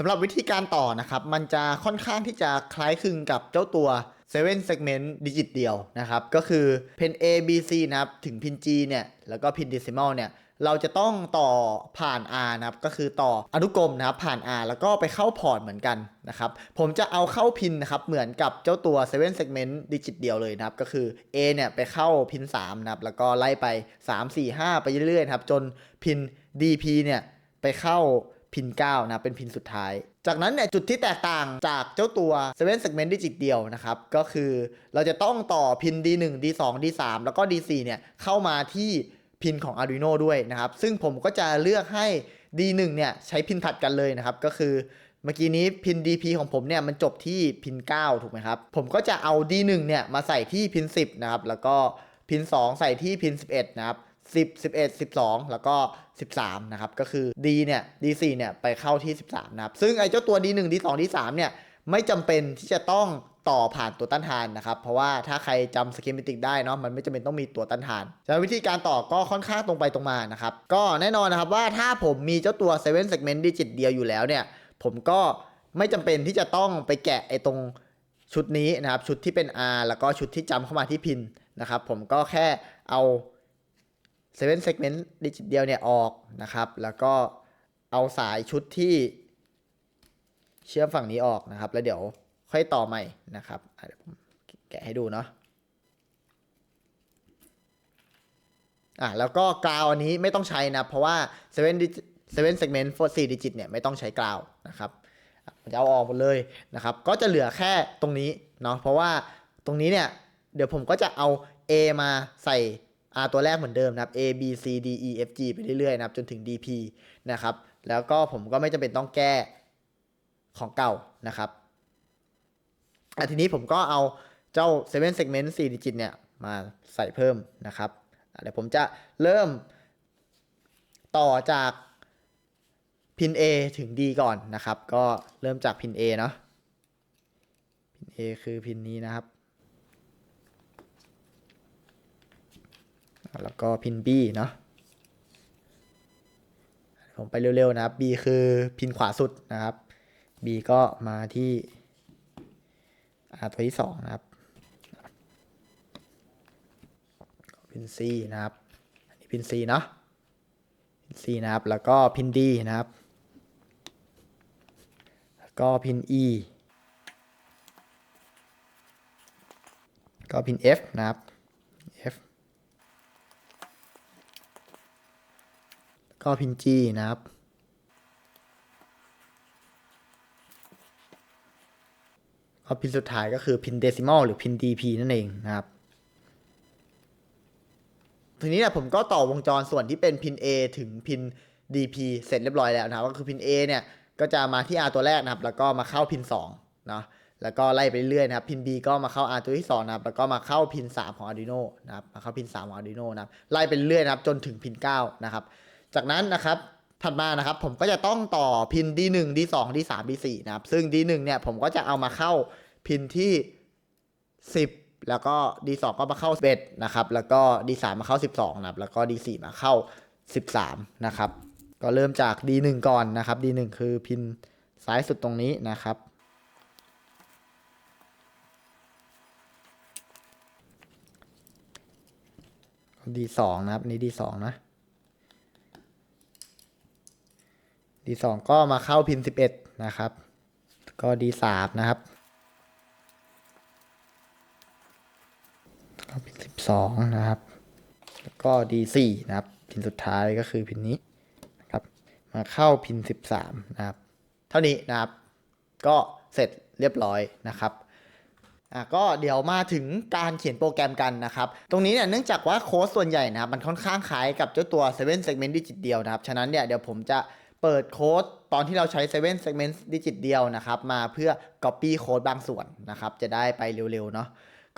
สำหรับวิธีการต่อนะครับ มันจะค่อนข้างที่จะคล้ายคลึงกับเจ้าตัว7 segment ดิจิตเดียวนะครับ ก็คือเพน A B C นะครับ ถึงพิน G เนี่ย แล้วก็พิน decimal เนี่ย เราจะต้องต่อผ่าน R นะครับ ก็คือต่ออนุกรมนะครับผ่าน R แล้วก็ไปเข้าพอร์ตเหมือนกันนะครับ ผมจะเอาเข้าพินนะครับ เหมือนกับเจ้าตัว7 segment ดิจิตเดียวเลยนะครับ ก็คือ A เนี่ยไปเข้าพิน3นะครับ แล้วก็ไล่ไป 3 4 5 ไปเรื่อยๆครับ จนพิน DP เนี่ยไปเข้า พิน9นะเป็นพินสุดท้าย จากนั้นเนี่ยจุดที่แตกต่างจากเจ้าตัว7 segment ดิจิตเดียวนะครับ ก็คือเราจะต้องต่อพิน D1 D2 D3 แล้วก็ D4 เนี่ยเข้ามาที่พินของ Arduino ด้วยนะครับ ซึ่งผมก็จะเลือกให้ D1 เนี่ยใช้พินถัดกันเลยนะครับ ก็คือเมื่อกี้นี้พิน DP ของผมเนี่ยมันจบที่พิน 9 ถูกไหมครับ ผมก็จะเอา D1 เนี่ยมาใส่ที่พิน 10 นะครับ แล้วก็พิน 2 ใส่ที่พิน 11 นะครับ 10 11 12 แล้วก็ 13 นะครับ ก็คือ D เนี่ย D4 เนี่ยไปเข้าที่ 13 นะครับ ซึ่งไอ้เจ้าตัว D1 D2 D3 เนี่ยไม่จำเป็นที่จะต้องต่อผ่านตัวต้านทานนะครับ เพราะว่าถ้าใครจำสกิมมิติกได้เนาะมันไม่จำเป็นต้องมีตัวต้านทานฉะนั้นวิธีการต่อก็ค่อนข้างตรงไปตรงมานะครับ ก็แน่นอนนะครับว่าถ้าผมมีเจ้าตัว7 segment digit เดียวอยู่แล้วเนี่ย ผมก็ไม่จำเป็นที่จะต้องไปแกะไอ้ตรงชุดนี้นะครับ ชุดที่เป็น R แล้วก็ชุดที่จำเข้ามาที่พินนะครับ ผมก็แค่เอา 7 segment ดิจิตเดียวเนี่ยออกนะครับ แล้วก็เอาสายชุดที่เชื่อมฝั่งนี้ออกนะครับ แล้วเดี๋ยวค่อยต่อใหม่นะครับเดี๋ยวผมแกะให้ดูเนาะอะแล้วก็กราวอันนี้ไม่ต้องใช้นะ เพราะว่า7 digit 7 segment 4 digit เนี่ยไม่ต้องใช้กราวนะครับผมจะเอาออกหมดเลยนะครับ ก็จะเหลือแค่ตรงนี้เนาะเพราะว่าตรงนี้เนี่ย เดี๋ยวผมก็จะเอา A มาใส่ R ตัวแรกเหมือนเดิมนะครับ A B C D E F G ไปเรื่อยๆนะครับจนถึง D P นะครับ แล้วก็ผมก็ไม่จำเป็นต้องแก้ของเก่านะครับอะทีนี้ผมก็เอาเจ้า 7 segment 4 digit เนี่ยมาใส่เพิ่มนะครับเดี๋ยวผมจะเริ่มต่อจากพิน A ถึง D ก่อนนะครับ ก็เริ่มจากพิน A เนาะพิน A คือพินนี้นะครับ แล้วก็พิน B เนาะผมไปเร็วๆนะครับ B คือพินขวาสุดนะครับ B ก็มาที่ R ตัวที่สองนะครับ พิน C นะครับอันนี้พิน C เนาะพิน C นะครับ แล้วก็พิน D นะครับ แล้วก็พิน E ก็พิน F นะครับ F ก็พิน G นะครับ ก็พินสุดท้ายก็คือพินเดซิมอลหรือพิน DP นั่นเองนะครับ ทีนี้เนี่ยผมก็ต่อวงจรส่วนที่เป็นพิน A ถึงพิน DP เสร็จเรียบร้อยแล้วนะครับ ก็คือพิน A เนี่ยก็จะมาที่ R ตัวแรกนะครับ แล้วก็มาเข้าพิน2นะแล้วก็ไล่ไปเรื่อยนะครับ พิน B ก็มาเข้า R ตัวที่2นะครับ แล้วก็มาเข้าพิน 3 ของ Arduino นะครับ มาเข้าพิน 3 ของ Arduino นะครับ ไล่ไปเรื่อยนะครับ จนถึงพิน 9 นะครับ จากนั้นนะครับถัดมานะครับผมก็จะต้องต่อพิน D1 D2 D3 D4 นะครับ ซึ่ง D1 เนี่ยผมก็จะเอามาเข้าพินที่ 10 แล้วก็ D2 ก็มาเข้า11นะครับ แล้วก็ D3 มาเข้า 12นะครับ แล้วก็ D4 มาเข้า 13 นะครับ ก็เริ่มจาก D1 ก่อนนะครับ D1 คือพินซ้ายสุดตรงนี้นะครับ D2 นะครับอันนี้ D2 นะ D2 ก็มาเข้าพิน11นะครับ ก็ D3 นะครับก็พิน12นะครับ แล้วก็ D4 นะครับ พินสุดท้ายก็คือพินนี้นะครับ มาเข้าพิน13นะครับ เท่านี้นะครับ ก็เสร็จเรียบร้อยนะครับอะก็เดี๋ยวมาถึงการเขียนโปรแกรมกันนะครับ ตรงนี้เนี่ยเนื่องจากว่าโค้ดส่วนใหญ่นะครับ มันค่อนข้างคล้ายกับเจ้าตัว 7 segment digit เดียวนะครับ ฉะนั้นเนี่ยเดี๋ยวผมจะ เปิดโค้ดตอนที่เราใช้ 7 segment digit เดียวนะครับ มาเพื่อ copy โค้ดบางส่วนนะครับ จะได้ไปเร็วๆเนาะ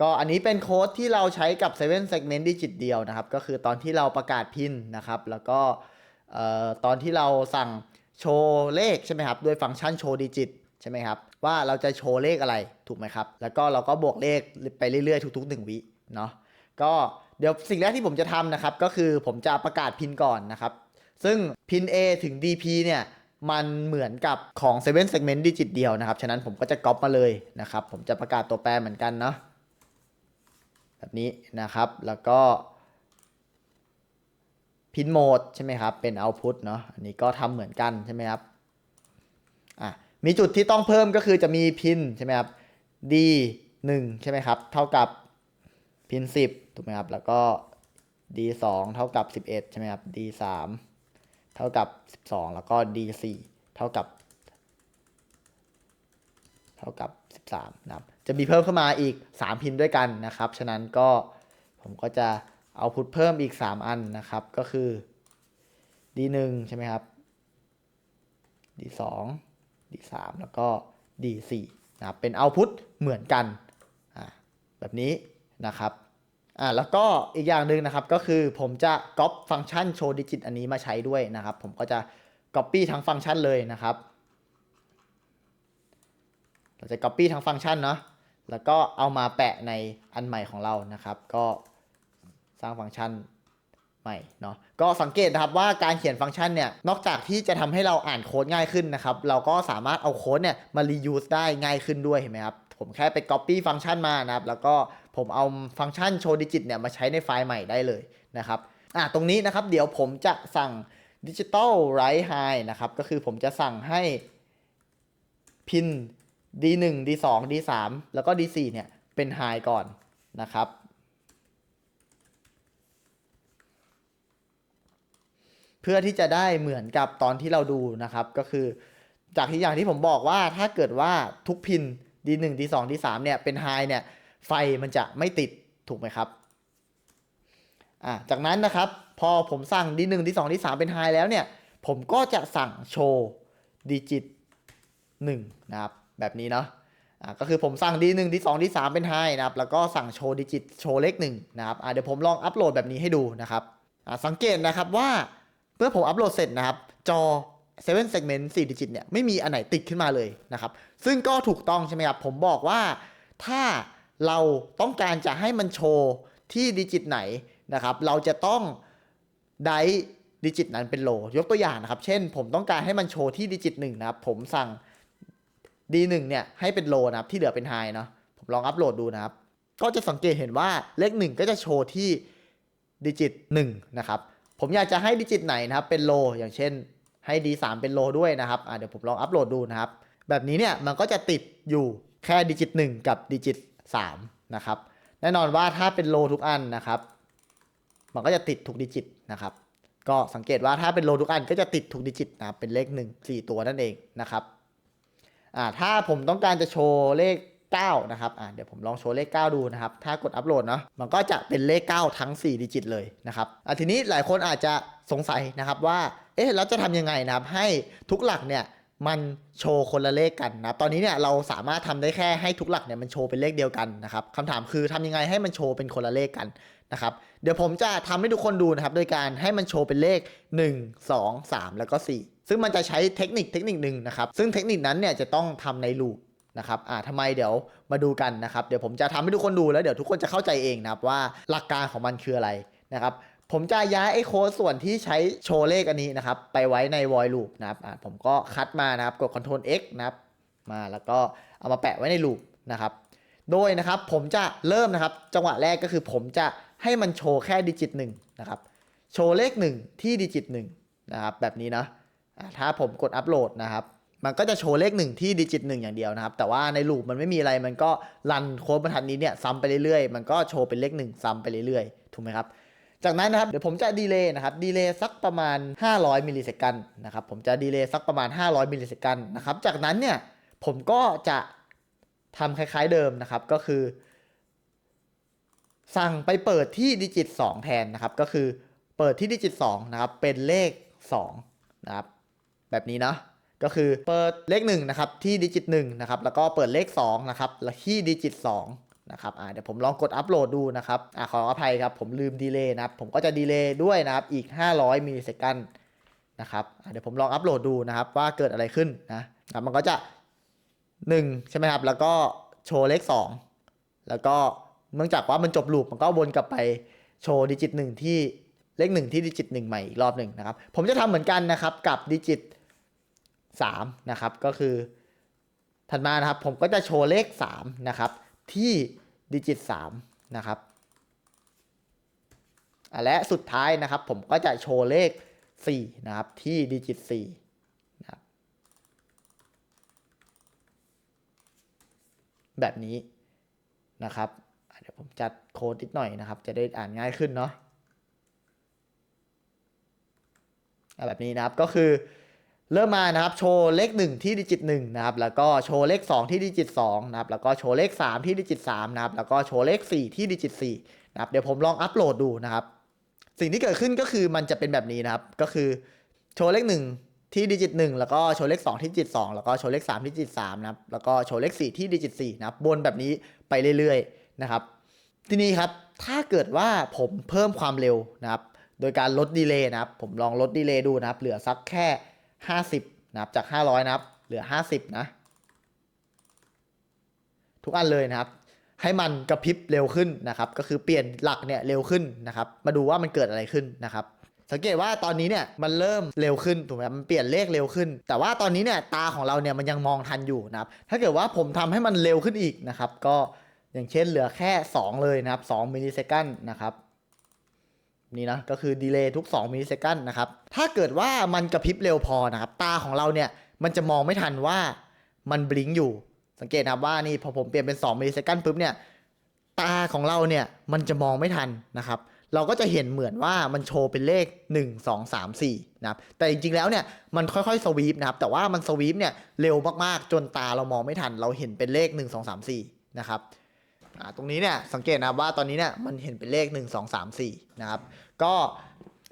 ก็อันนี้เป็นโค้ดที่เราใช้กับ 7 segment digit เดียวนะครับ ก็คือตอนที่เราประกาศพินนะครับ แล้วก็ตอนที่เราสั่งโชว์เลขใช่ไหมครับ ด้วยฟังก์ชันโชว์ดิจิตใช่ไหมครับ ว่าเราจะโชว์เลขอะไรถูกไหมครับ แล้วก็เราก็บวกเลขไปเรื่อยๆ ทุกๆ 1 วิเนาะก็เดี๋ยวสิ่งแรกที่ผมจะทำนะครับ ก็คือผมจะประกาศพินก่อนนะครับ ซึ่งพิน A ถึง DP เนี่ยมันเหมือนกับของ7 segment ดิจิตเดียวนะครับ ฉะนั้นผมก็จะก๊อปมาเลยนะครับ ผมจะประกาศตัวแปรเหมือนกันเนาะแบบนี้นะครับแล้วก็พินโหมดใช่ไหมครับ เป็น output เนาะอันนี้ก็ทำเหมือนกันใช่ไหมครับอะมีจุดที่ต้องเพิ่มก็คือจะมีพินใช่ไหมครับ d 1ใช่ไหมครับ เท่ากับพิน 10 ถูกไหมครับ แล้วก็ d 2เท่ากับ 11 ใช่ไหมครับ d 3 ท่ากับ 12 แล้วก็ d 4 เท่ากับ เท่ากับ 13 นะครับ จะมีเพิ่มเข้ามาอีก 3 พินด้วยกันนะครับ ฉะนั้นก็ผมก็จะเอาพุทเพิ่มอีก 3 อันนะครับ ก็คือ d 1 ใช่ไหมครับ d 2 d 3 แล้วก็ d 4 นะครับ เป็นเอาพุทเหมือนกันอ่าแบบนี้นะครับ อ่าแล้วก็อีกอย่างหนึ่งนะครับก็คือผมจะก๊อปฟังก์ชันโชว์ดิจิตอันนี้มาใช้ด้วยนะครับ ผมก็จะ Copy ทั้งฟังก์ชันเลยนะครับ เราจะ Copy ทั้งฟังก์ชันเนาะแล้วก็เอามาแปะในอันใหม่ของเรานะครับ ก็สร้างฟังก์ชันใหม่เนาะก็สังเกตนะครับว่าการเขียนฟังก์ชันเนี่ยนอกจากที่จะทำให้เราอ่านโค้ดง่ายขึ้นนะครับ เราก็สามารถเอาโค้ดเนี่ยมา reuse ได้ง่ายขึ้นด้วยเห็นไหมครับผมแค่ไป copy ฟังก์ชันมานะครับ แล้วก็ ผมเอาฟังก์ชันโชว์ดิจิตเนี่ยมาใช้ในไฟล์ใหม่ได้เลยนะครับอะตรงนี้นะครับเดี๋ยวผมจะสั่ง Digital Write High นะครับก็คือผมจะสั่งให้พิน D1 D2 D3 แล้วก็ D4 เนี่ยเป็น High ก่อนนะครับเพื่อที่จะได้เหมือนกับตอนที่เราดูนะครับ ก็คือ จากที่อย่างที่ผมบอกว่าถ้าเกิดว่าทุกพิน D1 D2 D3 เนี่ยเป็น High เนี่ย ไฟมันจะไม่ติดถูกไหมครับอ่าจากนั้นนะครับ พอผมสั่ง D1 D2 D3 เป็น High แล้วเนี่ย ผมก็จะสั่งโชว์ดิจิต1นะครับ แบบนี้เนาะอ่าก็คือผมสั่ง D1 D2 D3 เป็น High นะครับ แล้วก็สั่งโชว์ดิจิตโชว์เลข1นะครับอ่าเดี๋ยวผมลองอัปโหลดแบบนี้ให้ดูนะครับอ่าสังเกตนะครับว่าเมื่อผมอัปโหลดเสร็จนะครับ จอ7 segment 4 digit เนี่ยไม่มีอันไหนติดขึ้นมาเลยนะครับ ซึ่งก็ถูกต้องใช่ไหมครับ ผมบอกว่าถ้า เราต้องการจะให้มันโชว์ที่ดิจิตไหนนะครับ เราจะต้องไดดิจิตนั้นเป็นโล ยกตัวอย่างนะครับ เช่น ผมต้องการให้มันโชว์ที่ดิจิตหนึ่งนะครับ ผมสั่ง D1 เนี่ยให้เป็นโลนะครับ ที่เหลือเป็นไฮเนาะ ผมลองอัปโหลดดูนะครับ ก็จะสังเกตเห็นว่าเลข 1 ก็จะโชว์ที่ดิจิต1นะครับ ผมอยากจะให้ดิจิตไหนนะครับ เป็นโล อย่างเช่นให้ D3 เป็นโลด้วยนะครับเดี๋ยวผมลองอัปโหลดดูนะครับ แบบนี้เนี่ยมันก็จะติดอยู่แค่ดิจิต 1 กับดิจิต 3นะครับแน่นอนว่าถ้าเป็นโลทุกอันนะครับมันก็จะติดทุกดิจิตนะครับก็สังเกตว่าถ้าเป็นโลทุกอันก็จะติดทุกดิจิตนะครับเป็นเลข 1 4 ตัวนั่นเองนะครับอ่าถ้าผมต้องการจะโชว์เลข 9 นะครับอ่าเดี๋ยวผมลองโชว์เลข 9 ดูนะครับ ถ้ากดอัปโหลดเนาะมันก็จะเป็นเลข 9 ทั้ง 4 ดิจิตเลยนะครับอ่าทีนี้หลายคนอาจจะสงสัยนะครับว่าเอ๊ะแล้วจะทำยังไงนะครับให้ทุกหลักเนี่ย มันโชว์คนละเลขกันนะครับตอนนี้เนี่ยเราสามารถทำได้แค่ให้ทุกหลักเนี่ยมันโชว์เป็นเลขเดียวกันนะครับคำถามคือทำยังไงให้มันโชว์เป็นคนละเลขกันนะครับเดี๋ยวผมจะทำให้ทุกคนดูนะครับโดยการให้มันโชว์เป็นเลข 1 2 3 แล้วก็ 4 ซึ่งมันจะใช้เทคนิคเทคนิคหนึ่งนะครับซึ่งเทคนิคนั้นเนี่ยจะต้องทำในลูปนะครับอ่าทำไมเดี๋ยวมาดูกันนะครับเดี๋ยวผมจะทำให้ทุกคนดูแล้วเดี๋ยวทุกคนจะเข้าใจเองนะครับว่าหลักการของมันคืออะไรนะครับ ผมจะย้ายไอ้โค้ดส่วนที่ใช้โชว์เลขอันนี้นะครับ ไปไว้ใน void loop นะครับผมก็คัดมานะครับกด Ctrl X นะครับมาแล้วก็เอามาแปะไว้ใน loop นะครับโดยนะครับผมจะเริ่มนะครับ จังหวะแรกก็คือผมจะให้มันโชว์แค่ดิจิตหนึ่งนะครับโชว์เลข 1 ที่ดิจิตหนึ่งนะครับแบบนี้นะถ้าผมกดอัปโหลดนะครับ มันก็จะโชว์เลข 1 ที่ดิจิตหนึ่งอย่างเดียวนะครับ แต่ว่าในลูปมันไม่มีอะไรมันก็รันโค้ดบรรทัดนี้เนี่ยซ้ำไปเรื่อยๆ มันก็โชว์เป็นเลข 1 ซ้ำไปเรื่อยๆถูกไหมครับ จากนั้นนะครับเดี๋ยวผมจะดีเลย์นะครับดีเลย์สักประมาณ 500 มิลลิเซกันนะครับผมจะดีเลย์สักประมาณ 500 มิลลิเซกันนะครับจากนั้นเนี่ยผมก็จะทำคล้ายๆเดิมนะครับก็คือ สั่งไปเปิดที่ดิจิต 2 แทนนะครับก็คือเปิดที่ดิจิต2นะครับเป็นเลข2นะครับแบบนี้เนาะก็คือเปิดเลข1นะครับที่ดิจิต1นะครับแล้วก็เปิดเลข2นะครับแล้วที่ดิจิต2 นะครับเดี๋ยวผมลองกดอัปโหลดดูนะครับอขออภัยครับผมลืมดีเลย์นะครับผมก็จะดีเลย์ด้วยนะครับอีก 500มิลลิเซกันนะครับเดี๋ยวผมลองอัปโหลดดูนะครับว่าเกิดอะไรขึ้นนะครับมันก็จะ 1 ใช่ไหมครับ แล้วก็โชว์เลข 2 แล้วก็เนื่องจากว่ามันจบลูปมันก็วนกลับไปโชว์ดิจิตหนึ่งที่เลขหนึ่งที่ดิจิตหนึ่งใหม่อีกรอบหนึ่งนะครับ ผมจะทำเหมือนกันนะครับกับดิจิต 3 นะครับ ก็คือถัดมานะครับผมก็จะโชว์เลข 3 นะครับ ที่ ดิจิต 3 นะครับ และสุดท้ายนะครับผมก็จะโชว์เลข 4 นะครับ ที่ดิจิต4นะครับแบบนี้นะครับเดี๋ยวผมจัดโค้ดนิดหน่อยนะครับ จะได้อ่านง่ายขึ้นเนาะอะแบบนี้นะครับก็คือ เริ่มมานะครับโชว์เลข 1 ที่ดิจิต1นะครับแล้วก็โชว์เลข 2 ที่ดิจิต2นะครับแล้วก็โชว์เลข 3 ที่ดิจิต3นะครับแล้วก็โชว์เลข 4 ที่ดิจิต4นะครับเดี๋ยวผมลองอัปโหลดดูนะครับ สิ่งที่เกิดขึ้นก็คือมันจะเป็นแบบนี้นะครับก็คือโชว์เลข 1 ที่ดิจิต 1 แล้วก็โชว์เลข 2 ที่ดิจิต2แล้วก็โชว์เลข 3 ที่ดิจิต3นะครับแล้วก็โชว์เลข 4 ที่ดิจิต4นะครับวนแบบนี้ไปเรื่อยๆนะครับทีนี้ครับถ้าเกิดว่าผมเพิ่มความเร็วนะครับโดยการลดดีเลย์นะครับผมลองลดดีเลย์ดูนะครับเหลือสักแค่ 50นะครับจาก 500นะครับเหลือ 50 นะ ทุกอันเลยนะครับ ให้มันกระพริบเร็วขึ้นนะครับ ก็คือเปลี่ยนหลักเนี่ยเร็วขึ้นนะครับ มาดูว่ามันเกิดอะไรขึ้นนะครับสังเกตว่าตอนนี้เนี่ยมันเริ่มเร็วขึ้นถูกไหมมันเปลี่ยนเลขเร็วขึ้น แต่ว่าตอนนี้เนี่ยตาของเราเนี่ยมันยังมองทันอยู่นะครับ ถ้าเกิดว่าผมทำให้มันเร็วขึ้นอีกนะครับ ก็อย่างเช่นเหลือแค่ 2 เลยนะครับ2มิลลิเซคันนะครับ นี่นะก็คือดีเลย์ทุก 2มิลลิเซคันนะครับ ถ้าเกิดว่ามันกระพริบเร็วพอนะครับ ตาของเราเนี่ยมันจะมองไม่ทันว่ามันบลิงอยู่ สังเกตนะครับว่านี่พอผมเปลี่ยนเป็น 2มิลลิเซคันปุ๊บเนี่ยตาของเราเนี่ยมันจะมองไม่ทันนะครับ เราก็จะเห็นเหมือนว่ามันโชว์เป็นเลข 1 2 3 4นะครับแต่จริงๆแล้วเนี่ยมันค่อยๆสวีปนะครับแต่ว่ามันสวีปเนี่ยเร็วมากๆจนตาเรามองไม่ทัน เราเห็นเป็นเลข 1 2 3 4นะครับ ตรงนี้เนี่ยสังเกตนะว่าตอนนี้เนี่ยมันเห็นเป็นเลข 1 2 3 4 นะครับ ก็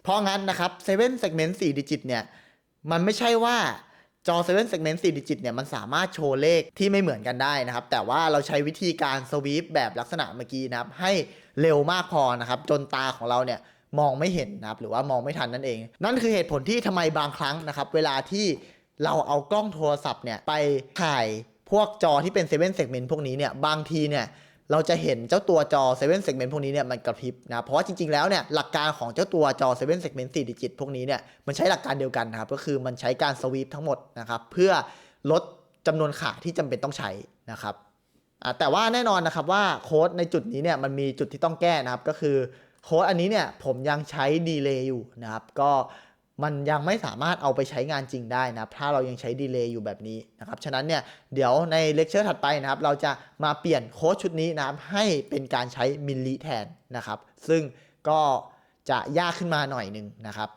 เพราะงั้นนะครับ7 segment 4 digit เนี่ยมันไม่ใช่ว่าจอ7 segment 4 digit เนี่ยมันสามารถโชว์เลขที่ไม่เหมือนกันได้นะครับ แต่ว่าเราใช้วิธีการสวีปแบบลักษณะเมื่อกี้นะครับ ให้เร็วมากพอนะครับ จนตาของเราเนี่ยมองไม่เห็นนะครับ หรือว่ามองไม่ทันนั่นเอง นั่นคือเหตุผลที่ทำไมบางครั้งนะครับ เวลาที่เราเอากล้องโทรศัพท์เนี่ยไปถ่ายพวกจอที่เป็น7 segment พวกนี้เนี่ยบางทีเนี่ย เราจะเห็นเจ้าตัวจอ7 segment พวกนี้เนี่ยมันกระพริบนะเพราะว่าจริงๆแล้วเนี่ยหลักการของเจ้าตัวจอ7 segment 4 digit พวกนี้เนี่ยมันใช้หลักการเดียวกันนะครับก็คือมันใช้การสวีปทั้งหมดนะครับเพื่อลดจำนวนขาที่จำเป็นต้องใช้นะครับแต่ว่าแน่นอนนะครับว่าโค้ดในจุดนี้เนี่ยมันมีจุดที่ต้องแก้นะครับก็คือโค้ดอันนี้เนี่ยผมยังใช้ดีเลย์อยู่นะครับก็ มันยังไม่สามารถเอาไปใช้งานจริงได้นะถ้าเรายังใช้ดีเลย์อยู่แบบนี้นะครับฉะนั้นเนี่ยเดี๋ยวในเลคเชอร์ถัดไปนะครับเราจะมาเปลี่ยนโค้ดชุดนี้นะครับให้เป็นการใช้มิลลิแทนนะครับซึ่งก็จะยากขึ้นมาหน่อยหนึ่งนะครับ